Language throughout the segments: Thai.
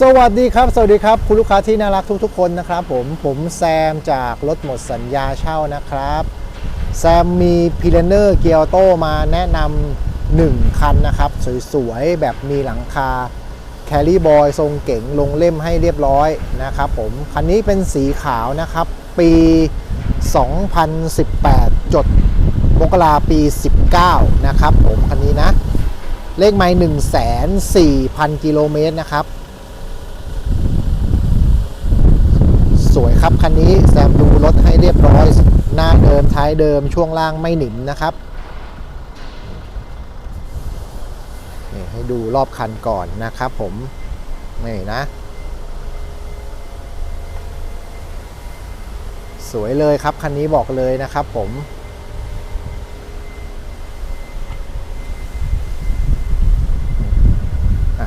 สวัสดีครับ สวัสดีครับ คุณลูกค้าที่น่ารักทุกๆ คนนะครับผมผมแซมจากรถหมดสัญญาเช่านะครับ แซมมีพิเลเนอร์เกียร์โตมาแนะนำหนึ่งคันนะครับ สวยๆ แบบมีหลังคาแครี่บอยทรงเก๋งลงเล่มให้เรียบร้อยนะครับผมคันนี้เป็นสีขาวนะครับ ปี 2018 จดมกราปี 19 นะครับผมคันนี้นะ เลขไมล์1 4 0 0 0 กิโลเมตรนะครับ สวยครับ คันนี้แซมดูรถให้เรียบร้อย หน้าเดิมท้ายเดิมช่วงล่างไม่หนิมนะครับนี่ให้ดูรอบคันก่อนนะครับผมนี่นะ สวยเลยครับ คันนี้บอกเลยนะครับผม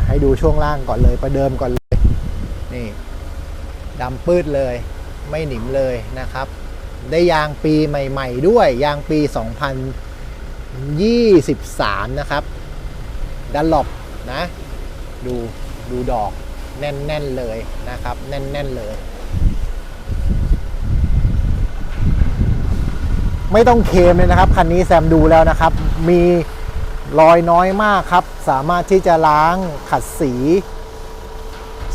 ให้ดูช่วงล่างก่อนเลยประเดิมก่อนเลยนี่ ดำปืดเลย ไม่หนิมเลยนะครับ ได้ยางปีใหม่ๆด้วย ยางปี 2023 นะครับดันหลบนะ ดูดูดอกแน่น ๆ เลยนะครับ แน่น ๆ เลย ไม่ต้องเคมเลยนะครับ คันนี้แซมดูแล้วนะครับ มีรอยน้อยมากครับ สามารถที่จะล้างขัดสี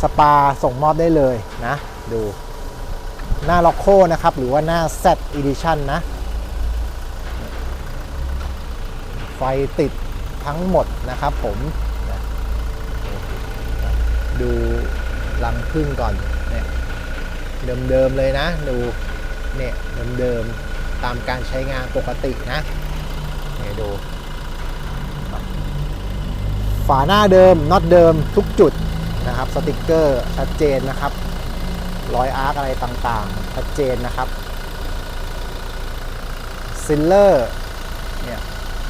สปาส่งมอบได้เลยนะ ดูหน้าล็อกโคนะครับ หรือว่าหน้า Z Edition นะ ไฟติดทั้งหมดนะครับผมดูรังพึ่งก่อนเนี่ยเดิมๆเลยนะ ดูเนี่ยเดิมๆตามการใช้งานปกตินะเนี่ยดู ฝาหน้าเดิมน็อตเดิมทุกจุดนะครับ สติกเกอร์ชัดเจนนะครับ รอยอาร์คอะไรต่างๆชัดเจนนะครับซิลเลอร์เนี่ย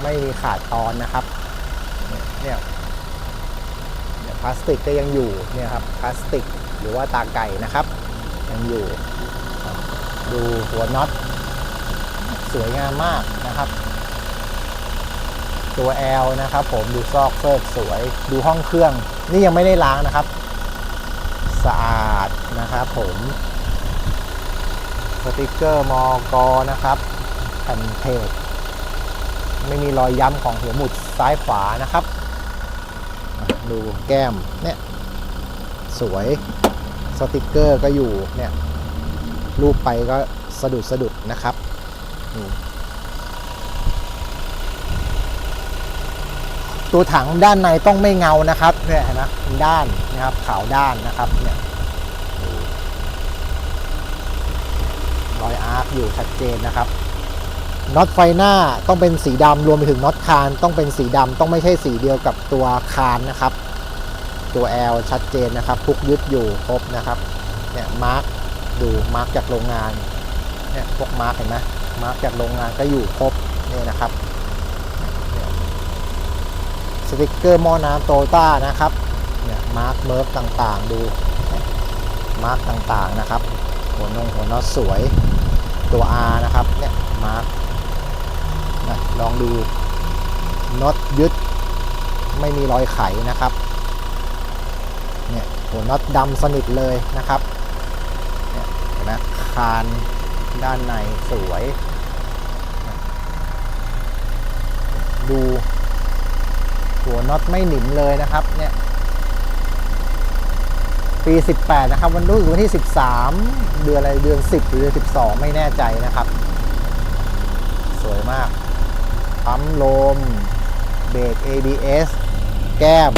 ไม่มีขาดตอนนะครับเนี่ยเนี่ยเนี่ยพลาสติกก็ยังอยู่เนี่ยครับพลาสติกหรือว่าตาไก่นะครับ ยังอยู่ ดูหัวน็อตสวยงามมากนะครับ ตัว L นะครับ ผมดูซอกเซิร์ฟสวยดูห้องเครื่อง นี่ยังไม่ได้ล้างนะครับ สะอาดนะครับผมสติกเกอร์มอกอนะครับแผ่นเพจไม่มีรอยย้ำของหัวหมุดซ้ายขวานะครับ ดูแก้มเนี่ยสวยสติกเกอร์ก็อยู่เนี่ยรูปไปก็สะดุดสะดุดนะครับ ตัวถังด้านในต้องไม่เงานะครับเนี่ยนไหมด้านนะครับขาวด้านนะครับเนี่ยรอยอาร์คอยู่ชัดเจนนะครับน็อตไฟหน้าต้องเป็นสีดำรวมไปถึงน็อตคานต้องเป็นสีดำต้องไม่ใช่สีเดียวกับตัวคานนะครับ ตัว L ชัดเจนนะครับพุกยึดอยู่ครบนะครับเนี่ยมาร์กดูมาร์กจากโรงงานเนี่ยพวกมาร์กเห็นไหมมาร์กจากโรงงานก็อยู่ครบเนี่ยนะครับ สติกเกอร์หม้อน้ำโตต้านะครับเนี่ยมาร์คเมิร์ฟต่างๆ ดูมาร์กต่างๆนะครับ หัวนงหัวน็อตสวยตัว R นะครับเนี่ยมาร์กนะลองดูน็อตยึดไม่มีรอยไขนะครับเนี่ยหัวน็อตดำสนิทเลยนะครับเนี่ยเห็นไหมคานด้านในสวย ดู หัวน็อตไม่หนิมเลยนะครับเนี่ยปี 18 นะครับ วันรู้สึกวันที่ 13 เดือนอะไรเดือน 10 หรือเดือน 12 ไม่แน่ใจนะครับ สวยมากปั๊มลม เบรก ABS แก้ม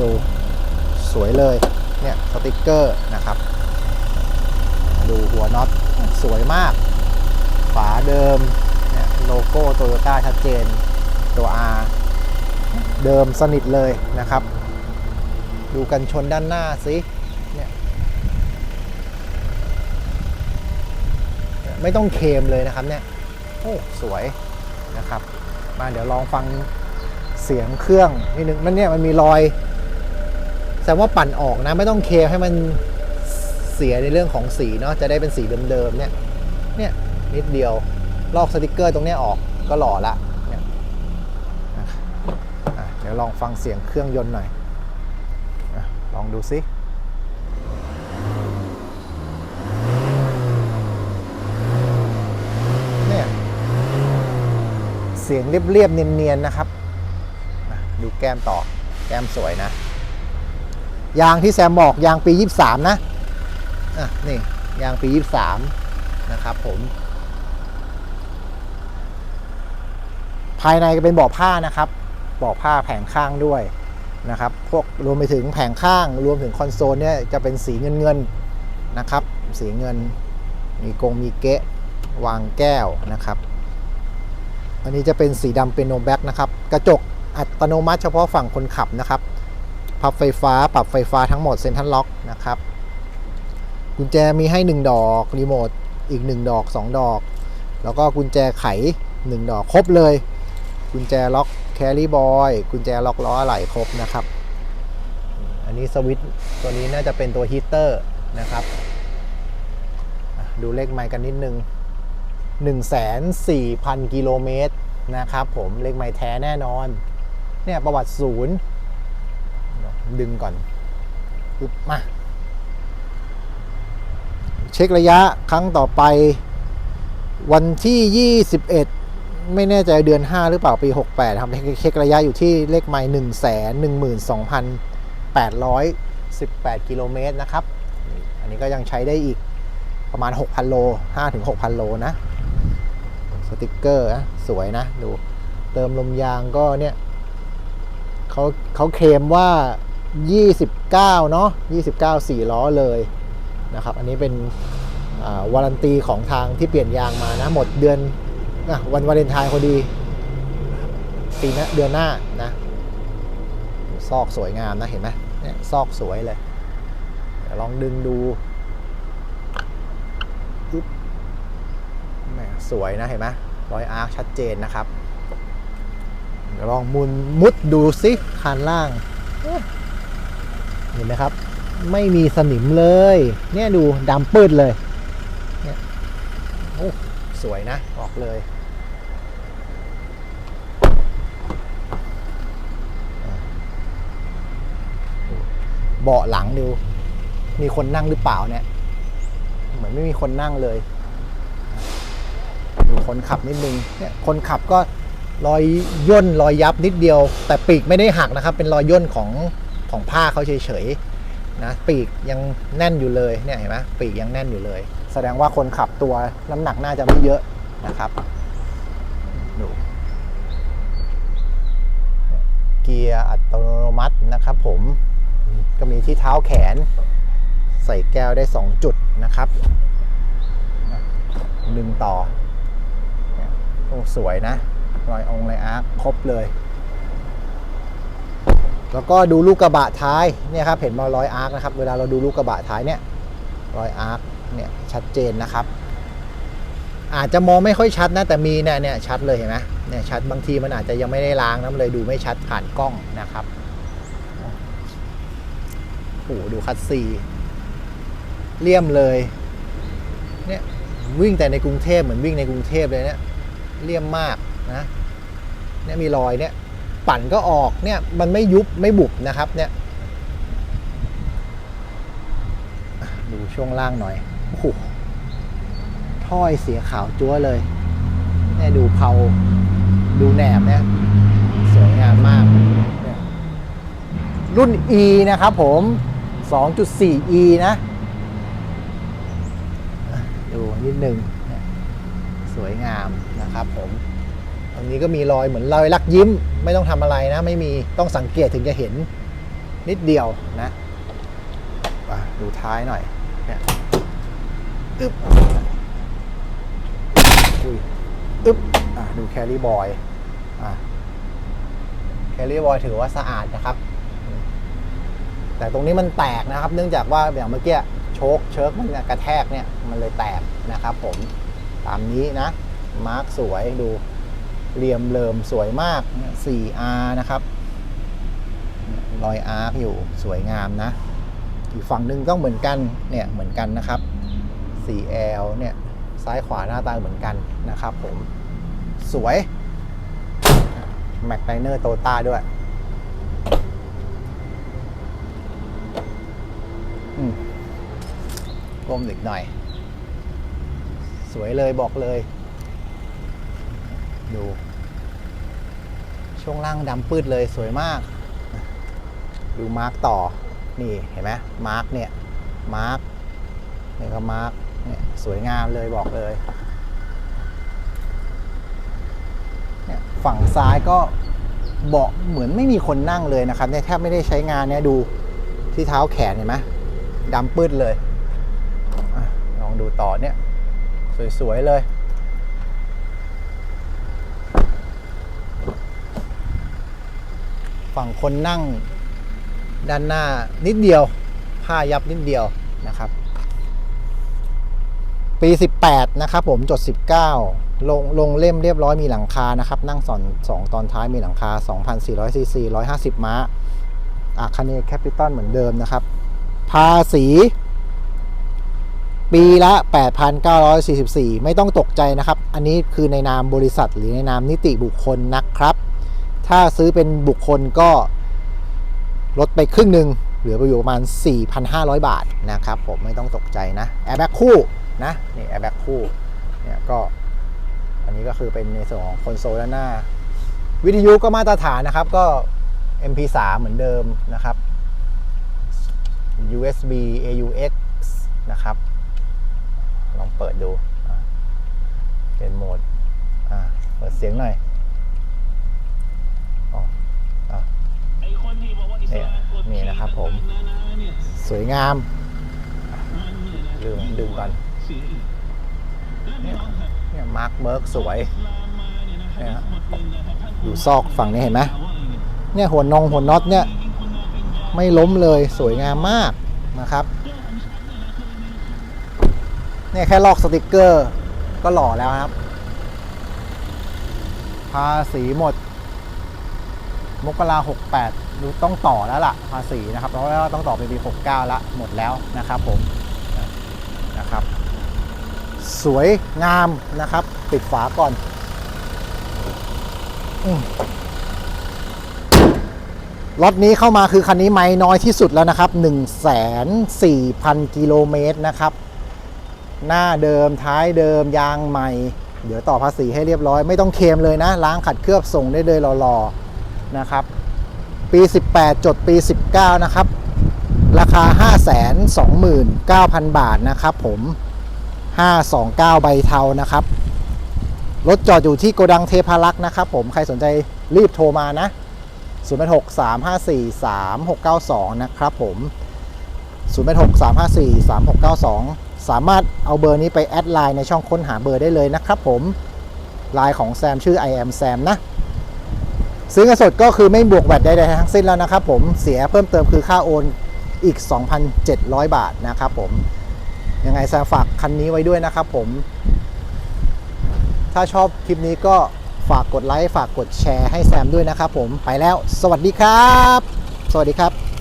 ดู สวยเลย เนี่ย สติกเกอร์นะครับ ดูหัวน็อต สวยมาก ฝาเดิม เนี่ย โลโก้โตโยต้าชัดเจน ตัว R เดิมสนิทเลยนะครับ ดูกันชนด้านหน้าสิเนี่ยไม่ต้องเคมเลยนะครับเนี่ยโอ้สวยนะครับ มาเดี๋ยวลองฟังเสียงเครื่องนิดนึงมันเนี่ยมันมีรอยแสดงว่าปั่นออกนะไม่ต้องเคมให้มันเสียในเรื่องของสีเนาะจะได้เป็นสีเดิมๆเนี่ยเนี่ยนิดเดียวลอกสติกเกอร์ตรงเนี้ยออกก็หล่อละี๋ยวลองฟังเสียงเครื่องยนต์หน่อยลองดูซิเนี่ยเสียงเรียบๆเนียนๆนะครับ ดูแก้มต่อแก้มสวยนะ ยางที่แซมบอกยางปี 23 นะอะนี่ยางปี 23 นะครับผม ภายในก็เป็นบ่อผ้านะครับ เบาะผ้าแผงข้างด้วยนะครับพวกรวมไปถึงแผงข้างรวมถึงคอนโซลเนี่ยจะเป็นสีเงินเงินๆนะครับสีเงินมีกงมีเกะวางแก้วนะครับ อันนี้จะเป็นสีดำเป็นโนแบ็กนะครับ กระจกอัตโนมัติเฉพาะฝั่งคนขับนะครับ พับไฟฟ้าปรับไฟฟ้าทั้งหมดเซ็นทรัลล็อกนะครับ กุญแจมีให้ 1 ดอกรีโมทอีก 1 ดอก 2 ดอก แล้วก็กุญแจไข 1 ดอกครบเลย กุญแจล็อกแครี่บอยกุญแจล็อกล้ออะไหล่ครบนะครับ อันนี้สวิตตัวนี้น่าจะเป็นตัวฮีเตอร์นะครับดูเลขไมล์กันนิดนึง1,400,000 กิโลเมตรนะครับผมเลขไมล์แท้แน่นอน เนี่ยประวัติศูนย์ดึงก่อนปึ๊บมา เช็คระยะครั้งต่อไปวันที่ 21 ไม่แน่ใจเดือน 5 หรือเปล่าปี 68ครับเช็คระยะอยู่ที่เลขไมล์1 1 2 8 1 8 กิโลเมตรนะครับ อันนี้ก็ยังใช้ได้อีกประมาณ 6,000 โล 5-6,000 โลนะ สติกเกอร์นะสวยนะ ดู เติมลมยางก็เนี่ยเขาเขาเคลมว่า 29 เนาะ29 4 ล้อเลยนะครับ อันนี้เป็นวารันตีของทางที่เปลี่ยนยางมานะ หมดเดือน อะวันวาเลนไทน์พอดี ปีหน้าเดือนหน้านะ ซอกสวยงามนะเห็นไหมเนี่ยซอกสวยเลยลองดึงดูปึ๊บแหมสวยนะเห็นไหมรอยอาร์คชัดเจนนะครับลองมุนมุดดูซิคันล่าง เห็นไหมครับ ไม่มีสนิมเลย เนี่ยดูดำปืดเลย เนี่ยโอ้ สวยนะบอกเลยเบาะหลังดู มีคนนั่งหรือเปล่าเนี่ย เหมือนไม่มีคนนั่งเลย ดูคนขับนิดนึง เนี่ย คนขับก็รอยย่นรอยยับนิดเดียว แต่ปีกไม่ได้หักนะครับ เป็นรอยย่นของของผ้าเขาเฉยๆนะ ปีกยังแน่นอยู่เลย เนี่ยเห็นไหมปีกยังแน่นอยู่เลย แสดงว่าคนขับตัวน้ำหนักน่าจะไม่เยอะนะครับดูเกียร์อัตโนมัตินะครับผมก็มีที่เท้าแขน ใส่แก้วได้ 2 จุดนะครับดึงต่อเนี่ยโอ้สวยนะ รอยองค์รอยอาร์คครบเลย แล้วก็ดูลูกกระบะท้ายเนี่ยครับเห็นมารอยอาร์คนะครับ เวลาเราดูลูกกระบะท้ายเนี่ยรอยอาร์ค เนี่ยชัดเจนนะครับ อาจจะมองไม่ค่อยชัดนะแต่มีเนี่ยเนี่ยชัดเลยเห็นไหมเนี่ยชัดบางทีมันอาจจะยังไม่ได้ล้างนะมันเลยดูไม่ชัดผ่านกล้องนะครับโอ้ดูคัดซีเลี่ยมเลยเนี่ยวิ่งแต่ในกรุงเทพเหมือนวิ่งในกรุงเทพเลยเนี่ยเลี่ยมมากนะเนี่ยมีรอยเนี่ยปั่นก็ออกเนี่ยมันไม่ยุบไม่บุบนะครับเนี่ยดูช่วงล่างหน่อย โอ้โหถ้อยเสียขาวจั๊วเลยเนี่ยดูเผาดูแหนบเนี่ยสวยงามมาก รุ่น E นะครับผม 2.4E นะอะดูนิดนึงสวยงามนะครับผมตรงนี้ก็มีรอยเหมือนรอยลักยิ้ม ไม่ต้องทำอะไรนะ ไม่มีต้องสังเกตถึงจะเห็นนิดเดียวนะอะดูท้ายหน่อยเนี่ย อึ๊บอุ้ยอึ๊บอะดูแครี่บอยอะแครี่บอยถือว่าสะอาดนะครับ แต่ตรงนี้มันแตกนะครับ เนื่องจากว่าอย่างเมื่อกี้โชคเชิร์กมันกระแทกเนี่ยมันเลยแตกนะครับผมตามนี้นะ มาร์กสวยดูเหลี่ยมเลิมสวยมากเนี่ย 4R นะครับรอยอาร์คอยู่สวยงามนะ อีกฝั่งหนึ่งต้องเหมือนกันเนี่ยเหมือนกันนะครับ 4L เนี่ยซ้ายขวาหน้าตาเหมือนกันนะครับผมสวย แม็กไ i เนอร์โตต้าด้วยก้มอีกหน่อย สวยเลยบอกเลย ดู ช่วงล่างดำปืดเลยสวยมาก ดูมาร์กต่อ นี่เห็นไหมมาร์กเนี่ย มาร์กนี่ก็มาร์ก สวยงามเลยบอกเลยเนี่ยฝั่งซ้ายก็เบาะเหมือนไม่มีคนนั่งเลยนะครับเนี่ยแทบไม่ได้ใช้งานเนี่ยดูที่เท้าแขนเห็นไหมดำปืดเลยอลองดูต่อเนี่ยสวยๆเลยฝั่งคนนั่งด้านหน้านิดเดียวผ้ายับนิดเดียวนะครับ ปี 18 นะครับผมจด 19 ลงลงเล่มเรียบร้อยมีหลังคานะครับ นั่งสอนสองตอนท้ายมีหลังคา 2,400ซีซี150 ม้าอาคาเนแคปิตอลเหมือนเดิมนะครับ ภาษี ปีละ 8,944 ไม่ต้องตกใจนะครับ อันนี้คือในนามบริษัทหรือในนามนิติบุคคลนะครับ ถ้าซื้อเป็นบุคคลก็ลดไปครึ่งหนึ่งเหลือไปอยู่ประมาณ 4,500 บาทนะครับ ผมไม่ต้องตกใจนะแอร์แบ็กคู่ นะนี่แอร์แบ็กคู่เนี่ยก็อันนี้ก็คือเป็นในส่วนของคอนโซลด้านหน้า วิทยุก็มาตรฐานนะครับก็ MP3 เหมือนเดิมนะครับ USB AUX นะครับ ลองเปิดดูเป็นโหมดเปิดเสียงหน่อยอ๋ออะไอ้คนที่บอกว่าอิสลามกดนี่นะครับผม สวยงาม ลืมดึงก่อน เนี่ยมาร์คเมิร์กสวยเนี่ยนะเนี่ยหมดเลยนะอยู่ซอกฝั่งนี้เห็นไหมเนี่ยหัวนงหัวน็อตเนี่ยไม่ล้มเลยสวยงามมากนะครับเนี่ยแค่ลอกสติกเกอร์ก็หล่อแล้วครับ ภาษีหมด มกราหกแปดดูต้องต่อแล้วล่ะ ภาษีนะครับ เพราะว่าต้องต่อไปปีหกเก้าละหมดแล้วนะครับผมนะครับ สวยงามนะครับ ปิดฝาก่อนอืมล็อตนี้เข้ามาคือคันนี้ไม่น้อยที่สุดแล้วนะครับ 1 4 0 0 0 กิโลเมตรนะครับ หน้าเดิมท้ายเดิมยางใหม่ เดี๋ยวต่อภาษีให้เรียบร้อย ไม่ต้องเคมเลยนะ ล้างขัดเคลือบส่งได้เลยรอๆนะครับ ปี 18 จดปี 19 นะครับ ราคา 529,000 บาทนะครับผม 529 ใบเทานะครับ รถจอดอยู่ที่โกดังเทพารักษ์นะครับผมใครสนใจรีบโทรมานะ 086 354 3692 นะครับผม 086 354 3692 สามารถเอาเบอร์นี้ไปแอดไลน์ในช่องค้นหาเบอร์ได้เลยนะครับผมไลน์ของแซมชื่อ I am Sam นะ ซื้อเงินสดก็คือไม่บวกแวดใดๆทั้งสิ้นแล้วนะครับผมเสียเพิ่มเติมคือค่าโอนอีก 2,700 บาทนะครับผม ยังไงแซมฝากคันนี้ไว้ด้วยนะครับผม ถ้าชอบคลิปนี้ก็ฝากกดไลค์ฝากกดแชร์ให้แซมด้วยนะครับผมไปแล้ว สวัสดีครับ สวัสดีครับ